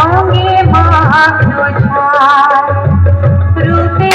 রঙে মাখলো ছায় রূপে